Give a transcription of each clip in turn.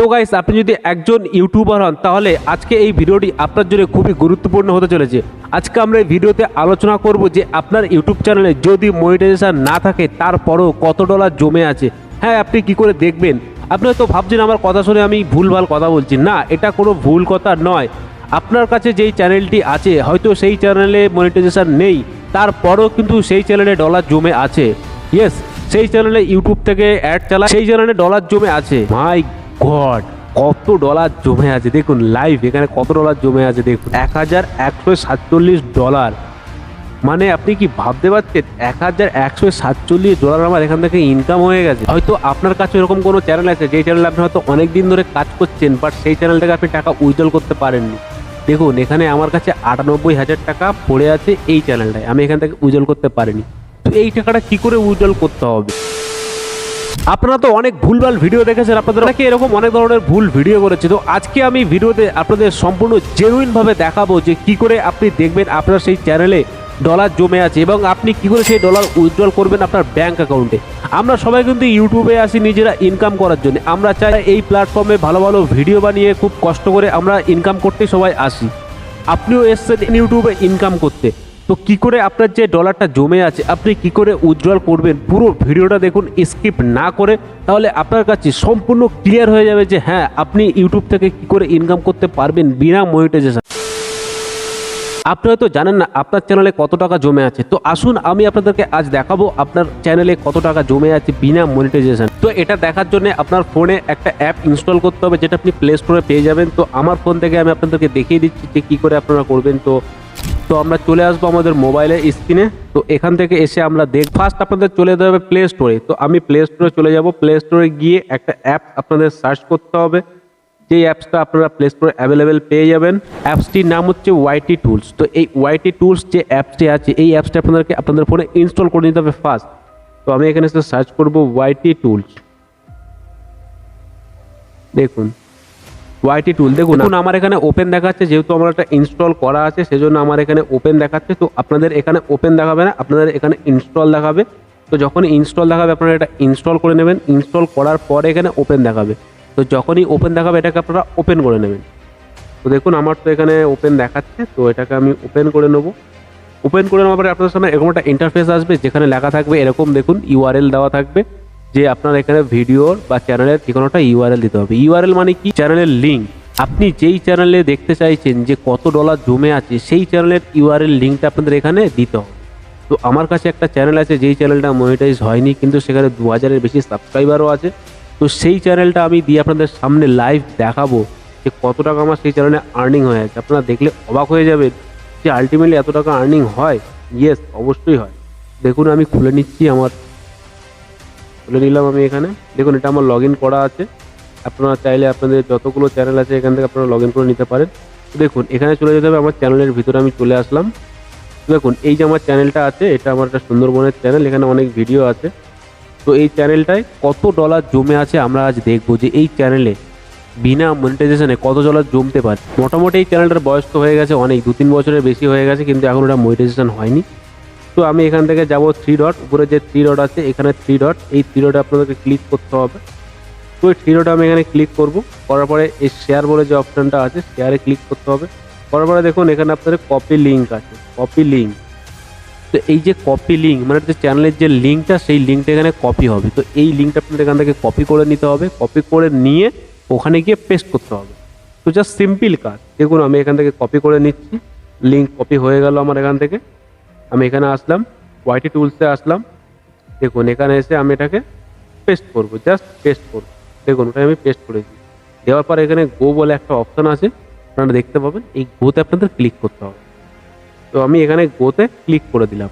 তো গাইস আপনি যদি একজন ইউটিউবার হন, তাহলে আজকে এই ভিডিওটি আপনার জন্য খুবই গুরুত্বপূর্ণ হতে চলেছে। আজকে আমরা এই ভিডিওতে আলোচনা করব যে আপনার ইউটিউব চ্যানেলে যদি মনিটাইজেশন না থাকে, তারপরেও কত ডলার জমে আছে? হ্যাঁ আপনি কি করে দেখবেন? আপনি তো ভাবছেন, আমার কথা শুনে আমি ভুলভাল কথা বলছি। না, এটা কোনো ভুল কথা নয়। আপনার কাছে যেই চ্যানেলটি আছে, হয়তো সেই চ্যানেলে মনিটাইজেশন নেই, তারপরেও কিন্তু সেই চ্যানেলে ডলার জমে আছে। ইয়েস সেই চ্যানেলে ইউটিউব থেকে অ্যাড চালায়, সেই চ্যানেলে ডলার জমে আছে। মাই গড, কত ডলার জমে আছে? দেখুন লাইভ এখানে কত ডলার জমে আছে, দেখুন। এক হাজার একশো সাতচল্লিশ ডলার মানে আপনি কি ভাবতে পারছেন? এক হাজার একশো সাতচল্লিশ ডলার আমার এখান থেকে ইনকাম হয়ে গেছে। হয়তো আপনার কাছে এরকম কোনো চ্যানেল আছে যে চ্যানেলে আপনি হয়তো অনেক দিন ধরে কাজ করছেন বাট সেই চ্যানেল থেকে আপনি টাকা উইথড্রল করতে পারেননি। দেখুন, এখানে আমার কাছে আটানব্বই হাজার টাকা পড়ে আছে এই চ্যানেলটায় আমি এখান থেকে উইথড্রল করতে পারিনি। তো এই টাকাটা কী করে উইথড্রল করতে হবে? আপনারা তো অনেক ভুলভাল ভিডিও দেখেছেন, আপনাদের অনেকে এরকম অনেক ধরনের ভুল ভিডিও করেছে। তো আজকে আমি ভিডিওতে আপনাদের সম্পূর্ণ জেনুইন ভাবে দেখাবো যে কি করে আপনি দেখবেন আপনার সেই চ্যানেলে ডলার জমে আছে এবং আপনি কি করে সেই ডলার উইথড্রল করবেন আপনার ব্যাংক অ্যাকাউন্টে আমরা সবাই কিন্তু ইউটিউবে আসি নিজেরা ইনকাম করার জন্য। আমরা চাই এই প্ল্যাটফর্মে ভালো ভালো ভিডিও বানিয়ে খুব কষ্ট করে আমরা ইনকাম করতে সবাই আসি। আপনিও এসছেন ইউটিউবে ইনকাম করতে। তো কি করে আপনার যে ডলারটা জমে আছে, আপনি কি করে উজ্জ্বল করবেন? পুরো ভিডিওটা দেখুন স্কিপ না করে, তাহলে আপনার কাছে সম্পূর্ণ ক্লিয়ার হয়ে যাবে যে হ্যাঁ আপনি ইউটিউব থেকে কি করে ইনকাম করতে পারবেন বিনা মনিটাইজেশন আপনি হয়তো জানেন না, আপনার চ্যানেলে কত টাকা জমে আছে। তো আসুন, আমি আপনাদেরকে আজ দেখাবো আপনার চ্যানেলে কত টাকা জমে আছে বিনা মনিটাইজেশন তো এটা দেখার জন্য আপনার ফোনে একটা অ্যাপ ইনস্টল করতে হবে, যেটা আপনি প্লে স্টোরে পেয়ে যাবেন। তো আমার ফোন থেকে আমি আপনাদেরকে দেখিয়ে দিচ্ছি যে কী করে আপনারা করবেন। তো তো আমরা চলে আসব আমাদের মোবাইলের স্ক্রিনে তো এখান থেকে এসে আমরা দেখ ফার্স্ট আপনাদের চলে যেতে হবে প্লে স্টোরে তো আমি প্লে স্টোরে চলে যাব। প্লে স্টোরে গিয়ে একটা অ্যাপ আপনাদের সার্চ করতে হবে। যে অ্যাপসটা আপনারা প্লে স্টোরে অ্যাভেলেবেল পেয়ে যাবেন। অ্যাপসটির নাম হচ্ছে ওয়াইটি টুলস তো এই ওয়াইটি টুলস যে অ্যাপসটি আছে, এই অ্যাপসটা আপনাদেরকে আপনাদের ফোনে ইনস্টল করে নিতে হবে ফার্স্ট তো আমি এখানে সার্চ করব ওয়াইটি টুলস দেখুন। ওয়াইটি টুল দেখুন। দেখুন আমার এখানে ওপেন দেখাচ্ছে যেহেতু আমার একটা ইনস্টল করা আছে সেজন্য আমার এখানে ওপেন দেখাচ্ছে। তো আপনাদের এখানে ওপেন দেখাবে না আপনাদের এখানে ইনস্টল দেখাবে। তো যখন ইনস্টল দেখাবে আপনারা এটা ইনস্টল করে নেবেন। ইনস্টল করার পরে এখানে ওপেন দেখাবে। তো যখনই ওপেন দেখাবে এটাকে আপনারা ওপেন করে নেবেন। তো দেখুন আমার তো এখানে ওপেন দেখাচ্ছে তো এটাকে আমি ওপেন করে নেব। ওপেন করে নেওয়ার পরে আপনাদের সামনে এরকম একটা ইন্টারফেস আসবে যেখানে লেখা থাকবে এরকম দেখুন ইউআরএল দেওয়া থাকবে। যে আপনার এখানে ভিডিওর বা চ্যানেলের ঠিকানাটা ইউআরএল দিতে হবে। ইউআরএল মানে কি? চ্যানেলের লিঙ্ক আপনি যেই চ্যানেলে দেখতে চাইছেন যে কত ডলার জমে আছে, সেই চ্যানেলের ইউআরএল লিঙ্কটা আপনাদের এখানে দিতে হবে। তো আমার কাছে একটা চ্যানেল আছে, যেই চ্যানেলটা মনিটাইজ হয়নি, কিন্তু সেখানে দু হাজারের বেশি সাবস্ক্রাইবারও আছে। তো সেই চ্যানেলটা আমি দিয়ে আপনাদের সামনে লাইভ দেখাবো যে কত টাকা আমার সেই চ্যানেলে আর্নিং হয়ে আছে। আপনারা দেখলে অবাক হয়ে যাবেন যে আলটিমেটলি এত টাকা আর্নিং হয়? ইয়েস অবশ্যই হয়। দেখুন, আমি খুলে নিচ্ছি আমার খুলে নিলাম আমি এখানে। দেখুন, এটা আমার লগ করা আছে। আপনারা চাইলে আপনাদের যতগুলো চ্যানেল আছে এখান থেকে আপনারা লগ করে নিতে পারেন। দেখুন, এখানে চলে যেতে হবে আমার চ্যানেলের ভিতরে, আমি চলে আসলাম। দেখুন, এই যে আমার চ্যানেলটা আছে, এটা আমার একটা সুন্দরবনের চ্যানেল এখানে অনেক ভিডিও আছে। তো এই চ্যানেলটায় কত ডলার জমে আছে আমরা আজ দেখব যে এই চ্যানেলে বিনা মনিটাইজেশনে কত ডলার জমতে পারে। মোটামুটি এই চ্যানেলটার বয়স তো হয়ে গেছে অনেক দু তিন বছরের বেশি হয়ে গেছে, কিন্তু এখন ওটা মনিটাইজেশন হয়নি। তো আমি এখান থেকে যাব থ্রি ডট উপরে যে থ্রি ডট আছে, এখানে থ্রি ডট এই থ্রি ডটে আপনাদেরকে ক্লিক করতে হবে। তো এই থ্রি ডটে আমি এখানে ক্লিক করব, করার পরে এই শেয়ার বলে যে অপশনটা আছে শেয়ারে ক্লিক করতে হবে। করার পরে দেখুন, এখানে আপনাদের কপি লিঙ্ক আছে কপি লিঙ্ক তো এই যে কপি লিঙ্ক মানে যে চ্যানেলের যে লিঙ্কটা সেই লিঙ্কটা এখানে কপি হবে। তো এই লিঙ্কটা আপনাদের এখান থেকে কপি করে নিতে হবে কপি করে নিয়ে ওখানে গিয়ে পেস্ট করতে হবে। তো জাস্ট সিম্পল কাজ। দেখুন, আমি এখান থেকে কপি করে নিচ্ছি লিঙ্ক কপি হয়ে গেল আমার এখান থেকে। আমি এখানে আসলাম ওয়াইটি টুলসে আসলাম। দেখুন, এখানে এসে আমি এটাকে পেস্ট করব জাস্ট পেস্ট করব। দেখুন ওটা আমি পেস্ট করেছি দেওয়ার পর এখানে গো বলে একটা অপশান আছে, আপনারা দেখতে পাবেন। এই গোতে আপনাদের ক্লিক করতে হবে। তো আমি এখানে গোতে ক্লিক করে দিলাম।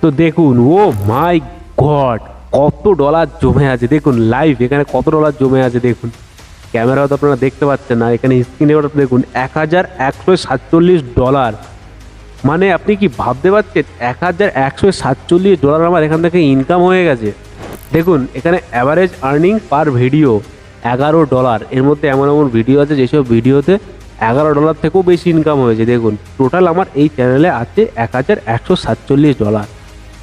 তো দেখুন, ও মাই গড কত ডলার জমে আছে। দেখুন লাইভ এখানে কত ডলার জমে আছে, দেখুন। ক্যামেরা তো আপনারা দেখতে পাচ্ছেন না, এখানে স্ক্রিনে দেখুন, এক হাজার একশো সাতচল্লিশ ডলার মানে আপনি কি ভাবতে পারছেন? এক হাজার একশো সাতচল্লিশ ডলার আমার এখান থেকে ইনকাম হয়ে গেছে। দেখুন, এখানে অ্যাভারেজ আর্নিং পার ভিডিও এগারো ডলার এর মধ্যে এমন এমন ভিডিও আছে, যেসব ভিডিওতে এগারো ডলার থেকেও বেশি ইনকাম হয়েছে। দেখুন টোটাল আমার এই চ্যানেলে আছে এক হাজার একশো সাতচল্লিশ ডলার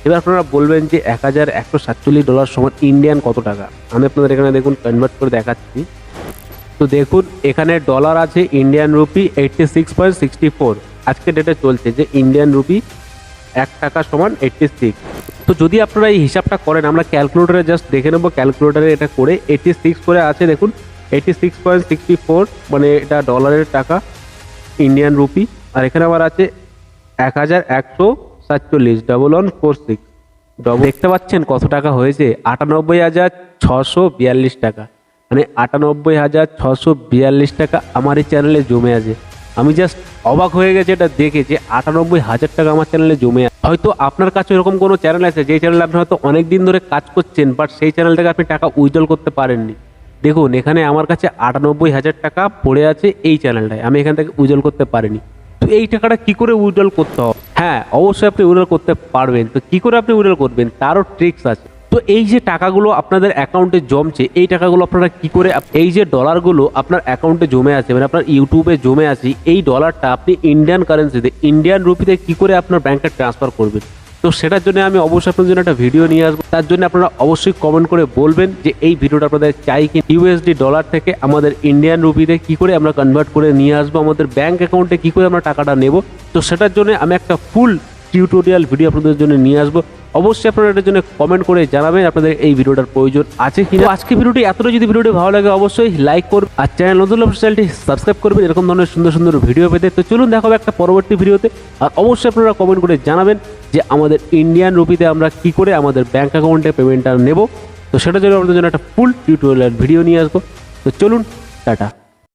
এবার আপনারা বলবেন যে এক হাজার একশো সাতচল্লিশ ডলার সমান ইন্ডিয়ান কত টাকা? আমি আপনাদের এখানে দেখুন কনভার্ট করে দেখাচ্ছি। তো দেখুন, এখানে ডলার আছে Indian rupee eighty six point sixty four আজকে ডেটে চলছে যে ইন্ডিয়ান রুপি এক টাকা সমান এইটটি সিক্স তো যদি আপনারা এই হিসাবটা করেন, আমরা ক্যালকুলেটারে জাস্ট দেখে নেব ক্যালকুলেটারে এটা করে এইটটি সিক্স করে আছে, দেখুন eighty six point sixty four মানে এটা ডলারের টাকা ইন্ডিয়ান রুপি আর এখানে আবার আছে এক হাজার একশো সাতচল্লিশ ডবল ওয়ান ফোর সিক্স দেখতে পাচ্ছেন কত টাকা হয়েছে? আটানব্বই হাজার ছশো বিয়াল্লিশ টাকা। মানে আটানব্বই হাজার ছশো বিয়াল্লিশ টাকা আমার এই চ্যানেলে জমে আছে। আমি জাস্ট অবাক হয়ে গেছে এটা দেখে যে আটানব্বই হাজার টাকা আমার চ্যানেলে জমে হয়তো আপনার কাছে এরকম কোনো চ্যানেল আছে যে চ্যানেলে আপনি হয়তো অনেক দিন ধরে কাজ করছেন বাট সেই চ্যানেল থেকে আপনি টাকা উইথড্রল করতে পারেননি। দেখুন, এখানে আমার কাছে আটানব্বই হাজার টাকা পড়ে আছে এই চ্যানেলটায় আমি এখান থেকে উইথড্রল করতে পারিনি। তো এই টাকাটা কি করে উইথড্রল করতে হবে? হ্যাঁ অবশ্যই আপনি উইথড্রল করতে পারবেন। তো কি করে আপনি উইথড্রল করবেন? তারও ট্রিক্স আছে। তো এই যে টাকাগুলো আপনাদের অ্যাকাউন্টে জমছে, এই টাকাগুলো আপনারা কি করে এই যে ডলারগুলো আপনার অ্যাকাউন্টে জমে আছে মানে আপনার ইউটিউবে জমে আছে, এই ডলারটা আপনি ইন্ডিয়ান কারেন্সিতে ইন্ডিয়ান রুপিতে কি করে আপনার ব্যাংকে ট্রান্সফার করবেন? তো সেটার জন্য আমি অবশ্যই আপনার জন্য একটা ভিডিও নিয়ে আসব। তার জন্য আপনারা অবশ্যই কমেন্ট করে বলবেন যে এই ভিডিওটা আপনাদের চাই কি ইউএসডি ডলার থেকে আমাদের ইন্ডিয়ান রুপিতে কি করে আমরা কনভার্ট করে নিয়ে আসব, আমাদের ব্যাংক অ্যাকাউন্টে কি করে আমরা টাকাটা নেব? তো সেটার জন্য আমি একটা ফুল টিউটোরিয়াল ভিডিও আপনাদের জন্য নিয়ে আসব। অবশ্যই আপনারা এটার জন্য কমেন্ট করে জানাবেন আপনাদের এই ভিডিওটার প্রয়োজন আছে কিনা। আজকে ভিডিওটি এতটা যদি ভিডিওটি ভালো লাগে, অবশ্যই লাইক করুন আর চ্যানেল নতুন চ্যানেলটি সাবস্ক্রাইব করবেন। এরকম ধরনের সুন্দর সুন্দর ভিডিও পেতে। তো চলুন, দেখা হবে একটা পরবর্তী ভিডিওতে। আর অবশ্যই আপনারা কমেন্ট করে জানাবেন যে আমাদের ইন্ডিয়ান রুপিতে আমরা কি করে আমাদের ব্যাঙ্ক অ্যাকাউন্টে পেমেন্টটা নেব। তো সেটার জন্য আপনাদের জন্য একটা ফুল টিউটোরিয়াল ভিডিও নিয়ে আসব। তো চলুন, টাটা।